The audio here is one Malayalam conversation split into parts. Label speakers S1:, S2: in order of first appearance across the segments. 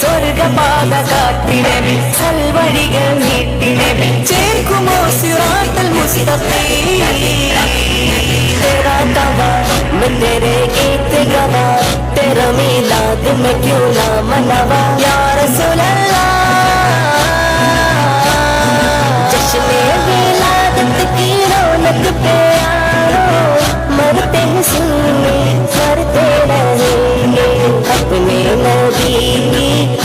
S1: സ്വർഗപാത കാട്ടിനബി സൽവഴികൾ നീട്ടിനബി ചേർക്കുമോ സിറാത്തൽ മുസ്തഫീ तेरा गवा मैं तेरे गीत गवा तेरा मिलाद में क्यों ना मनावा या रसूल अल्लाह जश्न विलादत की रौनक पे यारो मरते हैं सुनने मरते रहेंगे अपने नबी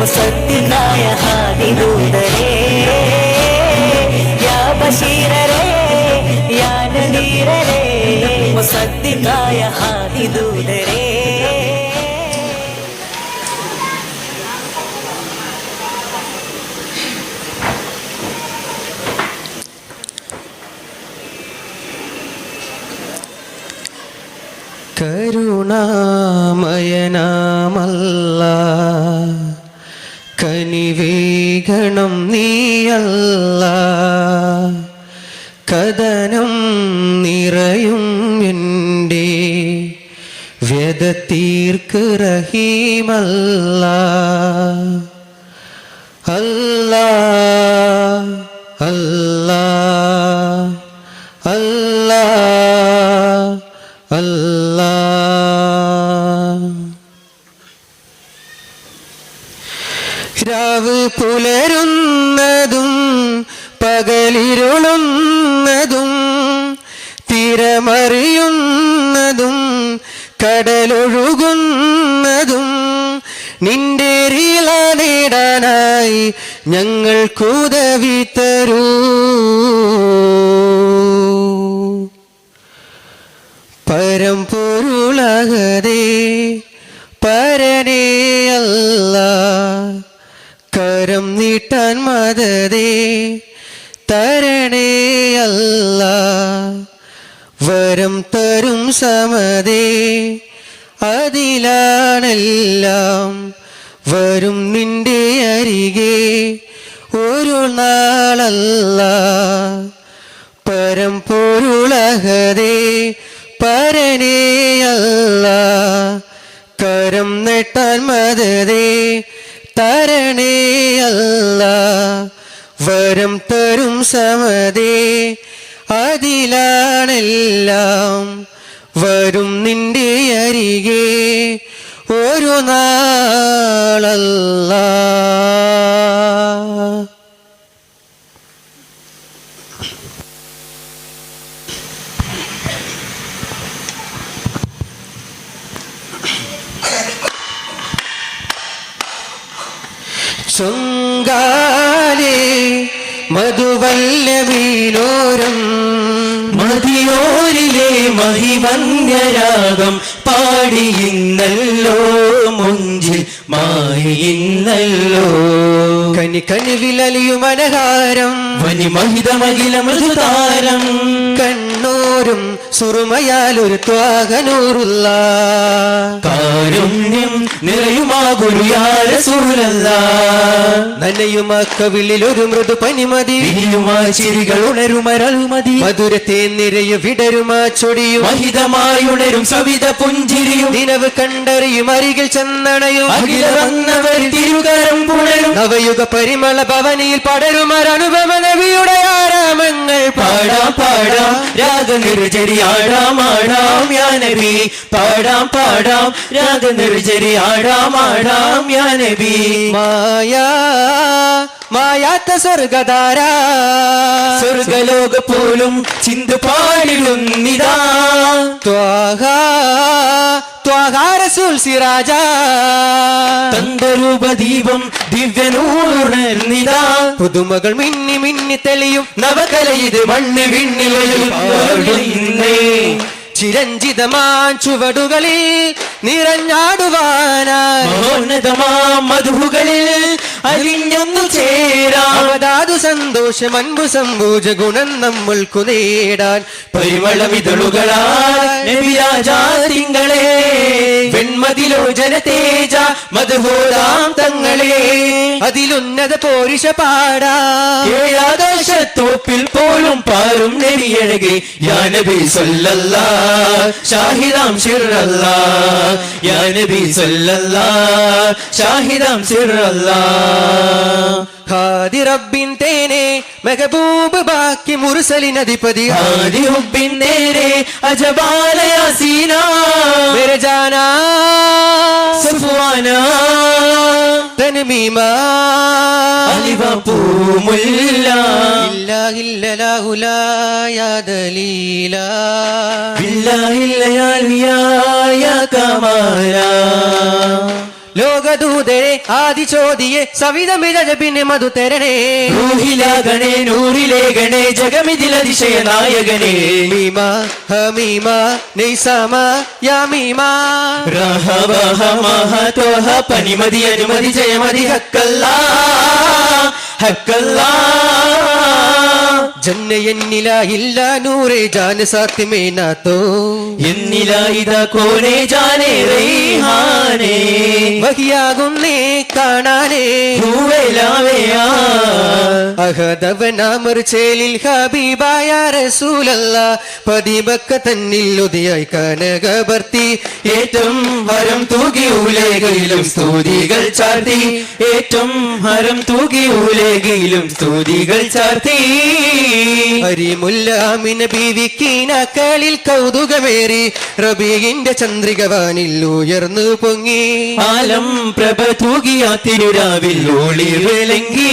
S1: മുസദ്ദിഖായ ഹാദി ദൂതരെ യാ ബഷീരരേ യാ നദീരരേ സത്യനായ ഹാദി
S2: കനിവേഗണം നീയല്ല. കഥനം നിറയും എന്റെ വ്യത റഹീമല്ല. അല്ല അല്ല അല്ല അല്ലാ. രാവ് പുലരുന്നതും പകലിരുളുന്നതും തിരമറിയുന്നതും കടലൊഴുകുന്നതും നിന്റെ നേടാനായി ഞങ്ങൾക്കുദവി തരൂ. പരമ്പൊരുളകതേ പരനേയല്ല കരം നീട്ടാൻ മതതേ തരണേയല്ല വരം തരും സമതേ അതിലാണെല്ലാം. വരും നിന്റെ അരികെ ഒരു നാളല്ല. പരം പൊരുളകതേ പരനേ പരനേയല്ല കരം നെട്ടാൻ മതതേ തരണേയല്ല വരം തരും സമതേ അതിലാണെല്ലാം വരും നിന്റെ അരികെ. ഒരു നാളല്ല. ചൊങ്കാലേ മധുവല്ലവീനോരം
S3: മതിയോരിലെ മഹിമന്യരാഗം പാടിയിന്നല്ലോ മുഞ്ചിൽ മായിന്നല്ലോ
S2: കനി കനിവിലലിയും അനഹാരം
S3: വനിമഹിതമകില മൃദുതാരം
S2: കണ്ണൂരും സുറുമയാലൊരു ത്വാകനൂറുള്ള
S3: കാരുണ്യം നിറയുമാ ഗുരുയാരസൂലല്ല
S2: നനയുമാക്കവിളിൽ ഒരു മൃദു പനിമതി
S3: വിരിയുമാ ചിരികൾ ഉണരുമരൾമതി
S2: മധുരത്തെ നിറയെ വിടരുമാ ചൊടിയും.
S3: മഹിതമായി ഉണരും സവിത പുഞ്ചിരിയും.
S2: നിലവ് കണ്ടറിയും അരികിൽ ചെന്നണയും.
S3: അഖില വന്നവർ തിരുകരം പുണരും.
S2: നവയുഗ പരിമള ഭവനിയിൽ പടരുമൊരനുഭവ
S3: നവിയുടെ രാഗനിർജരി ആടാം ആടാം യാനബി പാടാം പാടാം. രാഗനിർജരി ആടാം ആടാം യാനബി
S2: മായാ മായാത്ത സ്വർഗധാര.
S3: സ്വർഗലോക പോലും ചിന്തു പാടിടുന്നിതാ.
S2: ത്വാഹ ത്വാഹ റസൂൽ സിറാജ
S3: തന്തരൂപ ദീപം ദിവ്യനൂറുണർന്നിതാ.
S2: പുതുമകൾ മിന്നി മിന്നി തെളിയും
S3: നവകലയിത് മണ്ണ് വിണ്ണിലേ
S2: ചിരഞ്ജിതമാൻ ചുവടുകളിൽ നിറഞ്ഞാടുവാനായി.
S3: മഹോന്നതമാ മധുകളിൽ അലിഞ്ഞൊന്നു ചേരാം.
S2: അവതാതു സന്തോഷം അൻപു സമ്പൂജ ഗുണം നമ്മൾക്കു നേടാൻ.
S3: நபியா ஜாதிங்களே வெண்ம വെൺമതിലോചന ജനതേജ മധുഹോദാം തങ്ങളെ.
S2: അതിലുന്നത പോരിഷ പാടാ.
S3: ഏഴാകാശത്തോപ്പിൽ പോലും പാരും നെടിയഴകെ യാനബി സൊല്ലല്ല. ഷാഹിദാം ഷിറല്ല യാനബി സൊല്ലല്ല. ഷാഹിദാം ഷിറല്ല
S2: ഹാദി റബ്ബിൻ തേനെ മെഹബൂബ് ബാക്കി
S3: ഹുബിൻ നേരെ യാസീന.
S2: صفوانا تنميما
S3: ألف
S2: ملا
S3: بالله الليلاه
S2: لا يا دليلا بالله الليالي
S3: يا كمالا
S2: ലോകദൂതരെ ആദി ചോദിയെ സവിതമിഴ പിന്നെ മധു തരണേ
S3: റൂഹിലാകണേ നൂറിലേകണേ ജഗമിതിലതിശയ നായകനേ
S2: മീമ ഹമീമ നൈസമ യാമീമ.
S3: റഹവഹ പനിമതി അനുമതി ജയമതി ഹക്കല്ലാ ഹക്കല്ലാ.
S2: ജന്ന എന്നില ഇല്ല നൂറേ ജാന സാത്യമേ നാത്തോ
S3: എന്നില ഇത കോനെ ജാനേ റൈഹാനേ
S2: വഹിയാകുന്നേ കാണാനേ. ചേലിൽ ഹബീബായ റസൂലല്ല. പതിവക്ക തന്നിൽ ഉദയായി കനകബർത്തി
S3: ഏറ്റം ഹരം തൂകി ഉലകയിലും സ്തുതികൾ ചാർത്തി. ഏറ്റം ഹരം തൂകി ഉലകയിലും സ്തുതികൾ ചാർത്തി.
S2: ഹരിമുല്ലാമിന ബീവിക്കീനാക്കളിൽ കൗതുകമേറി ചന്ദ്രിക ചന്ദ്രികവാനിൽ ഉയർന്നു പൊങ്ങി.
S3: ആലം പ്രഭ തൂകിയാ തിരുരാവിൽ ഒളി വിളങ്ങി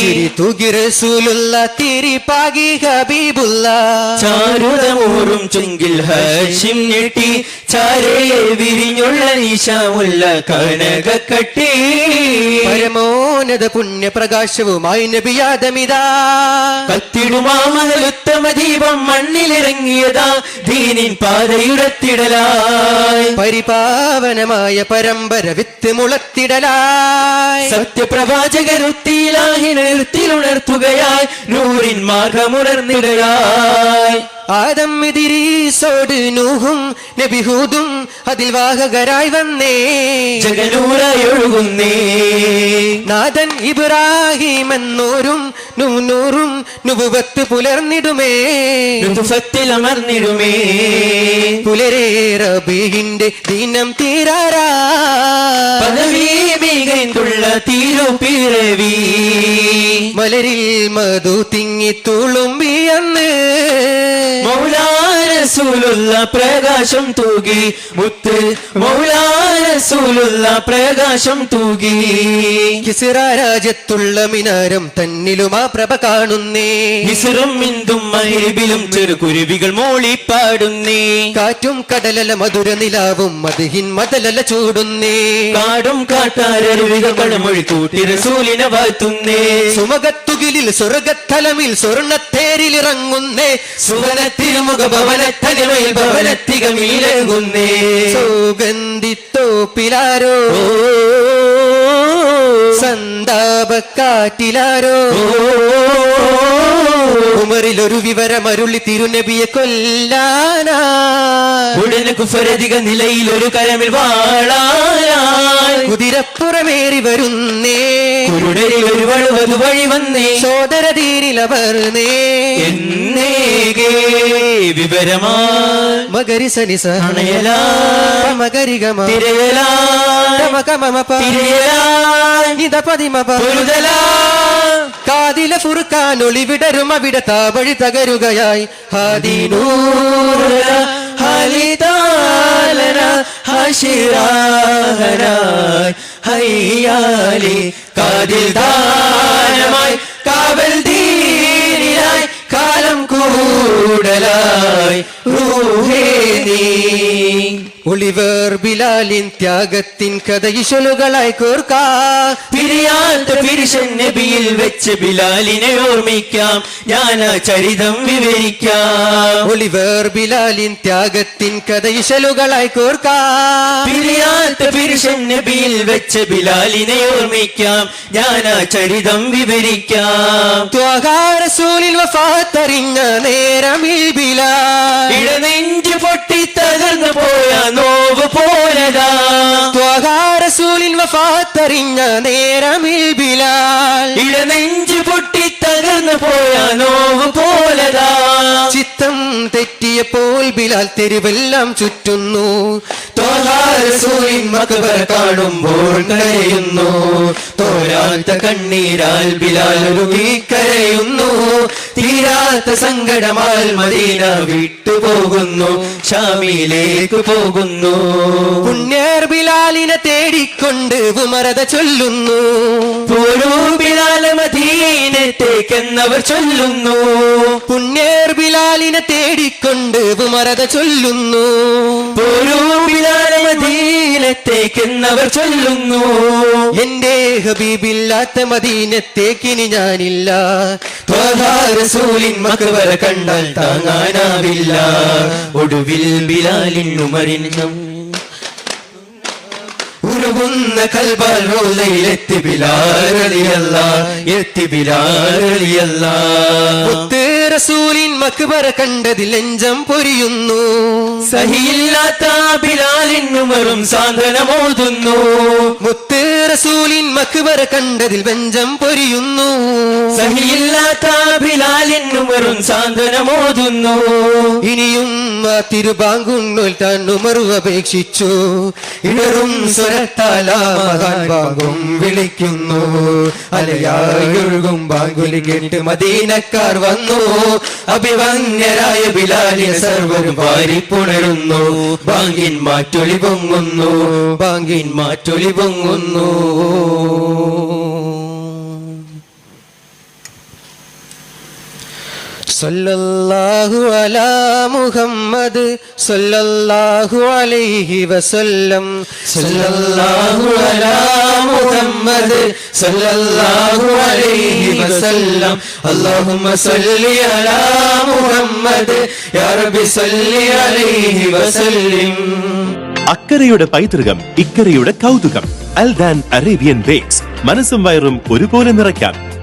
S2: ചിരി തുകി റസൂലുള്ള തിരി പാകി ഹബീബുള്ള.
S3: ചാരുതമോറും ചുങ്കിൽ ഹർഷിം ഞെട്ടി ചാരേ വിരിഞ്ഞുള്ള നിശമുള്ള കനകക്കട്ടി.
S2: പരമോന്നത പുണ്യപ്രകാശവുമായി നബിയാദമിതാ
S3: കത്തിടുമാമലുത്തമ ദീപം മണ്ണിലിറങ്ങിയതാ ദീനിൻ പാതയുടത്തിടലായി
S2: പരിപാവനമായ പരമ്പര വിത്ത് മുളത്തിടലായി.
S3: സത്യപ്രവാചകരുത്തിയിലാഹിനുണർത്തുകയായി നൂറിൻ മാർഗമുണർന്നിടലായി.
S2: ആദം ഇദിരീസോട് നൂഹും നബിഹൂദും അതിൽ വാഹകരായി വന്നേ.
S3: ജഗനൂറയൊഴുകുന്നേ
S2: നാഥൻ ഇബ്രാഹിം എന്നോരും നൂനൂറും നുപുവത്ത് പുലർന്നിടുമേ.
S3: ഋതുഫത്തിലമർന്നിടുമേ
S2: പുലരേ റബീഹിന്റെ ദിനം തീരാറാ.
S3: പദവി തീരു തിരുപ്പിറവി
S2: മലരിൽ മധു തിങ്ങി തുളുമ്പി അന്ന്
S3: മൗലാരസൂലുള്ള പ്രകാശം തൂകി. മുത്ത് മൗലാരസൂലുള്ള പ്രകാശം തൂകി.
S2: കിസിറ രാജ്യത്തുള്ള മിനാരം തന്നിലും ആ പ്രഭ കാണുന്നേ.
S3: ഹിസിറും മിന്തും മഹിബിലും ചെറുകുരുവികൾ മോളിപ്പാടുന്നേ.
S2: കാറ്റും കടലല മധുര നിലാവും മതിഹിൻ മതലല ചൂടുന്നേ.
S3: കാടും കാട്ടാരരുവികൾ പഴമൊഴി കൂട്ടി റസൂലിനെ വാഴ്ത്തുന്നേ.
S2: സുമകത്തുകിലിൽ സ്വർഗത്തലമിൽ സ്വർണത്തേരിലിറങ്ങുന്നേ
S3: സുവന തിരുമുഖ ഭവനത്തനിമയിൽ ഭവനത്തികമീലകുന്നേ
S2: സുഗന്ധിത്തോപ്പിലാരോ സന്താപക്കാറ്റിലാരോ? ഉമറിൽ ഒരു വിവരം അരുളി തിരുനബിയെ കൊല്ലാനാ
S3: ഉടനെ കുഫരധിക നിലയിൽ ഒരു കരമിൽ വാളായി
S2: കുതിരപ്പുറമേറി വരുന്നേ.
S3: കുരുടരിൽ ഒരു വഴുവത് വഴി വന്നേ.
S2: സോദര അവർ
S3: എന്നേകേ വിവരമാ
S2: മകരി സനി
S3: അണയലാ
S2: മകരിഗമ
S3: തിരയലാ തിരയലാ
S2: ഇത പതിമ
S3: പൊരുതലാ
S2: കാതില ഫുർക്കാൻ ഒളിവിടരും അവിടെ താവഴി തകരുകയായി.
S3: ദീനിനായി കാലം കൂടലായി. റൂഹേ നീ
S2: ഒളിവർ ബിലാലിൻ ത്യാഗത്തിൻ
S3: കഥയിശലുകളായി നബിയിൽ വെച്ച് ബിലാലിനെ ഓർമ്മിക്കാം. ഞാൻ ആ ചരിതം വിവരിക്കാം.
S2: ഒളിവർ ബിലാലിൻ ത്യാഗത്തിൻ
S3: കഥയിശലുകളായി പിരിശൻ നബിയിൽ വെച്ച് ബിലാലിനെ ഓർമ്മിക്കാം. ഞാൻ ആ ചരിതം വിവരിക്കാം.
S2: ത്വാഹാരസൂലിൽ വഫാത്തറിഞ്ഞ നേരമിൽ ബിലാൽ
S3: ഇടനെഞ്ച് പൊട്ടി തകർന്നു പോയ നോവ് പോയതാ റസൂലിൽ
S2: ത്വാഹാരസൂലിൽ വഫാത്തറിഞ്ഞ നേരമിൽ ബിലാൽ.
S3: ഇടനെഞ്ചു പൊട്ടി തകർന്നു പോയ നോവ് പോലതാ.
S2: ചിത്തം തെറ്റിയപ്പോൾ ബിലാൽ തെരുവെല്ലാം ചുറ്റുന്നു.
S3: മക്ബർ കാണുമ്പോൾ കരയുന്നു. തോരാത്ത കണ്ണീരാൽ ബിലാൽ ഒരുങ്ങി കരയുന്നു തീരാത്ത സങ്കടമാൽ മദീന വിട്ടുപോകുന്നു ഷാമിയിലേക്ക് പോകുന്നു.
S2: പുണ്യർ ബിലാലിനെ തേടിക്കൊണ്ട് ഉമരത ചൊല്ലുന്നു.
S3: പോരൂ ബിലാല മദീനത്തേക്കെന്നവർ ചൊല്ലുന്നു.
S2: പുണ്യർ ബിലാലിനെ തേടിക്കൊണ്ട് ഉമരത ചൊല്ലുന്നു.
S3: പോരൂ ബിലാൽ മദീനത്തേക്കെന്നവർ ചൊല്ലുന്നു.
S2: എന്റെ ഹബീബില്ലാത്ത മദീനത്തേക്കിനി ഞാനില്ല.
S3: ത്വഹാരസൂലിൻ മക്ബറ കണ്ടാൽ താങ്ങാനാവില്ല. ഒടുവിൽ ബിലാലിൻ ഉമരിനും ഉരുകുന്ന കൽബാൽ റോലയിലെത്തി ബിലാലിയല്ല എത്തി
S2: മുത്ത് റസൂലിൻ മക്ബറ കണ്ടതിൽ എഞ്ചം പൊരിയുന്നു.
S3: സഹിയില്ലാത്ത ബിലാലിന്നുമറും സാന്ത്വനമോതുന്നു.
S2: മുത്ത് റസൂലിൻ മക്ബറ കണ്ടതിൽ വെഞ്ചം പൊരിയുന്നു.
S3: സഹിയില്ലാത്ത ബിലാലിന്നുമറും സാന്ത്വനമോതുന്നു.
S2: ഇനിയും ആ തിരുബാങ്കുന്നോൽ താൻ ഉമറു അപേക്ഷിച്ചു. ഇടറും സ്വരത്താലും മഹാൻ ബാങ്കും വിളിക്കുന്നു. അലയായൊഴുകും ബാങ്കുലി കേട്ട് മദീനക്കാർ വന്നു.
S3: അഭിവന്യരായ ബിലാലിനെ സർവരും പാരിപ്പുണരുന്നു ബാങ്കിൻ മാറ്റൊളി പൊങ്ങുന്നു. ബാങ്കിൻ മാറ്റൊളി പൊങ്ങുന്നു.
S2: സല്ലല്ലാഹു അലാ മുഹമ്മദ് സല്ലല്ലാഹു അലൈഹി വസല്ലം.
S3: സല്ലല്ലാഹു അലാ മുഹമ്മദ് സല്ലല്ലാഹു അലൈഹി വസല്ലം. അല്ലാഹുമ്മ സല്ലി അലാ മുഹമ്മദ്. യാ റബ്ബി സല്ലി അലൈഹി വസല്ലം.
S4: അക്കരയുടെ പൈതൃകം ഇക്കരയുടെ കൗതുകം. Aldan Arabian bakes. മനസ്സും വയറും ഒരുപോലെ നിറയ്ക്കാം.